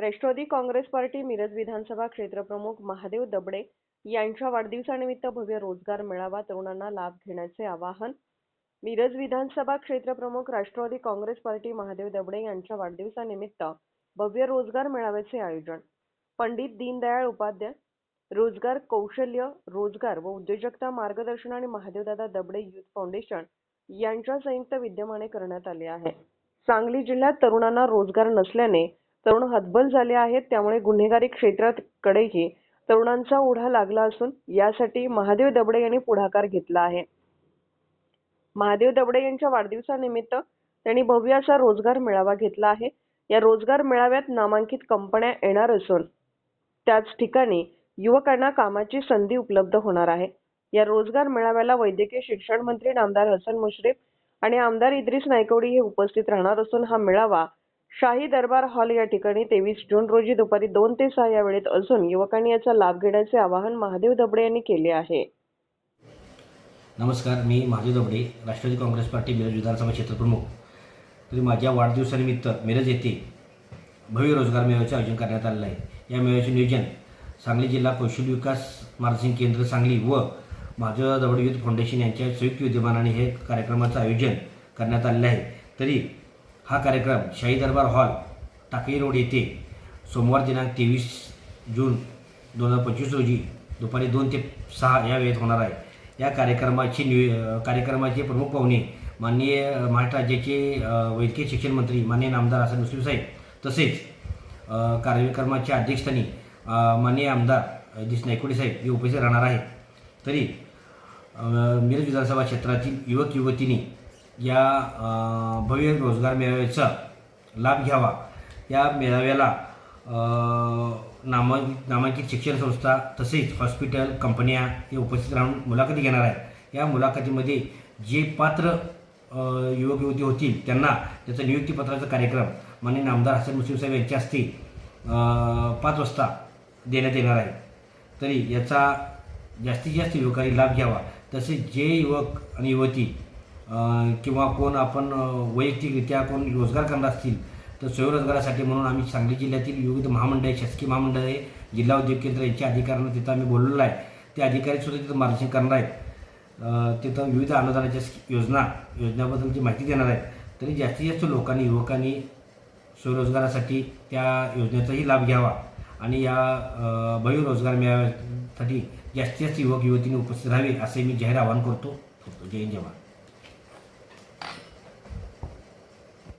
Rashtrawadi Congress party Miraj विधानसभा क्षेत्रप्रमुख महादेव दबडे यांच्या वाढदिवसानिमित्त भव्य रोजगार मेळावा तरुणांना लाभ घेण्याचे आवाहन. मिरज विधानसभा क्षेत्रप्रमुख राष्ट्रवादी काँग्रेस पार्टी महादेव दबडे यांच्या वाढदिवसानिमित्त भव्य रोजगार मेळाव्याचे आयोजन. पंडित दीनदयाळ उपाध्याय रोजगार कौशल्य रोजगार व उद्योजकता मार्गदर्शन आणि महादेवदादा दबडे युथ फाउंडेशन यांच्या संयुक्त विद्यमाने करण्यात आले आहे. सांगली जिल्ह्यात तरुणांना रोजगार नसल्याने तरुण हतबल झाले आहेत त्यामुळे गुन्हेगारी क्षेत्राकडेही तरुणांचा ओढा लागला असून यासाठी महादेव दबडे यांनी पुढाकार घेतला आहे. महादेव दबडे यांच्या वाढदिवसानिमित्त त्यांनी भव्य असा रोजगार मेळावा घेतला आहे. या रोजगार मेळाव्यात नामांकित कंपन्या येणार असून त्याच ठिकाणी युवकांना कामाची संधी उपलब्ध होणार आहे. या रोजगार मेळाव्याला वैद्यकीय शिक्षण मंत्री नामदार हसन मुश्रीफ आणि आमदार इद्रिस नायकवडी हे उपस्थित राहणार असून हा मेळावा शाही दरबार हॉल या ठिकाणी तेवीस जून रोजी दुपारी दोन ते सहा या वेळेत असून युवकांनी याचा लाभ घेण्याचे आवाहन महादेव दबडे यांनी केले आहे. नमस्कार मी महादेव दबडे राष्ट्रवादी काँग्रेस पार्टी मिरज विधानसभा क्षेत्रप्रमुख तरी माझ्या वाढदिवसानिमित्त मिरज येथे भव्य रोजगार मेळाव्याचे आयोजन करण्यात आलेलं आहे. या मेळाव्याचे नियोजन सांगली जिल्हा कौशल्य विकास मार्गदर्शन केंद्र सांगली व महादेव दबडे युथ फाउंडेशन यांच्या संयुक्त विद्यमानाने हे कार्यक्रमाचं आयोजन करण्यात आलेलं आहे. तरी हा कार्यक्रम शाही दरबार हॉल टाकळी रोड येथे सोमवार दिनांक तेवीस जून दोन हजार पंचवीस रोजी दुपारी दोन ते सहा या वेळेत होणार आहे. या कार्यक्रमाची नियो कार्यक्रमाचे प्रमुख पाहुणे माननीय महाराष्ट्र राज्याचे वैद्यकीय शिक्षण मंत्री माननीय नामदार हसन मुस्लिम साहेब तसेच कार्यक्रमाच्या अध्यक्षस्थानी माननीय आमदार दिस नायकोडे साहेब हे उपस्थित राहणार आहेत. तरी मिरज विधानसभा क्षेत्रातील युवक युवतींनी या भव्य रोजगार मेळाव्याचा लाभ घ्यावा. या मेळाव्याला नामां नामांकित शिक्षण संस्था तसेच हॉस्पिटल कंपन्या हे उपस्थित राहून मुलाखती घेणार आहेत. या मुलाखतीमध्ये जे पात्र युवक युवती होतील त्यांना त्याचा नियुक्तीपत्राचा कार्यक्रम माननीय नामदार हसन मुस्लिम साहेब यांच्या हस्ते पाच वाजता देण्यात येणार आहे. तरी याचा जास्तीत जास्त युवकांनी लाभ घ्यावा. तसेच जे युवक आणि युवती किंवा कोण आपण वैयक्तिकरित्या कोण रोजगार करणार असतील तर स्वयंरोजगारासाठी म्हणून आम्ही सांगली जिल्ह्यातील विविध महामंडळे शासकीय महामंडळे जिल्हा उद्योग केंद्र यांच्या अधिकाऱ्यांना तिथं आम्ही बोललेलो आहे. ते अधिकारीसुद्धा तिथं मार्गदर्शन करणार आहेत. तिथं विविध अनुदानाच्या योजना योजनाबद्दलची माहिती देणार आहेत तरी जास्तीत जास्त लोकांनी युवकांनी स्वयंरोजगारासाठी त्या योजनेचाही लाभ घ्यावा. आणि या भयू रोजगार मिळाव्यासाठी जास्तीत जास्त युवक युवतींनी उपस्थित राहावे असे मी जाहीर आवाहन करतो. जय जवान